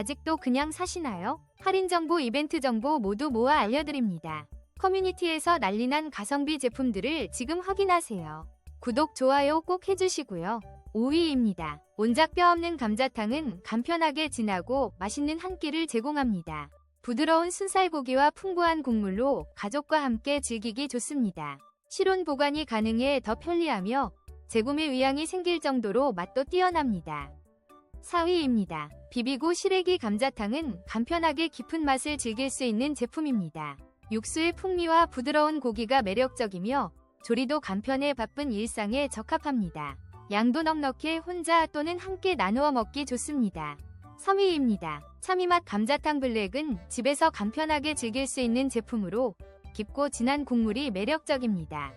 아직도 그냥 사시나요? 할인 정보, 이벤트 정보 모두 모아 알려드립니다. 커뮤니티에서 난리난 가성비 제품들을 지금 확인하세요. 구독, 좋아요 꼭 해주시고요. 5위입니다. 온작 뼈 없는 감자탕은 간편하게 진하고 맛있는 한 끼를 제공합니다. 부드러운 순살고기와 풍부한 국물로 가족과 함께 즐기기 좋습니다. 실온 보관이 가능해 더 편리하며 재구매 의향이 생길 정도로 맛도 뛰어납니다. 4위입니다. 비비고 시래기 감자탕은 간편하게 깊은 맛을 즐길 수 있는 제품입니다. 육수의 풍미와 부드러운 고기가 매력적이며 조리도 간편해 바쁜 일상에 적합합니다. 양도 넉넉해 혼자 또는 함께 나누어 먹기 좋습니다. 3위입니다. 참이맛 감자탕 블랙은 집에서 간편하게 즐길 수 있는 제품으로 깊고 진한 국물이 매력적입니다.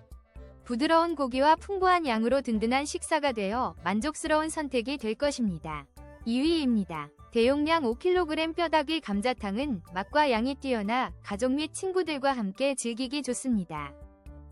부드러운 고기와 풍부한 양으로 든든한 식사가 되어 만족스러운 선택이 될 것입니다. 2위입니다. 대용량 5kg 뼈다귀 감자탕은 맛과 양이 뛰어나 가족 및 친구들과 함께 즐기기 좋습니다.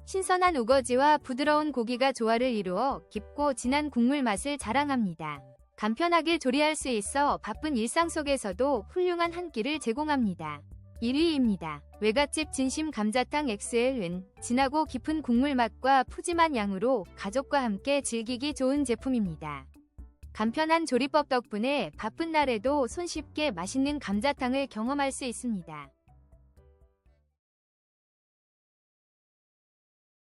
신선한 우거지와 부드러운 고기가 조화를 이루어 깊고 진한 국물 맛을 자랑합니다. 간편하게 조리할 수 있어 바쁜 일상 속에서도 훌륭한 한 끼를 제공합니다. 1위입니다. 외갓집 진심 감자탕 XL은 진하고 깊은 국물 맛과 푸짐한 양으로 가족과 함께 즐기기 좋은 제품입니다. 간편한 조리법 덕분에 바쁜 날에도 손쉽게 맛있는 감자탕을 경험할 수 있습니다.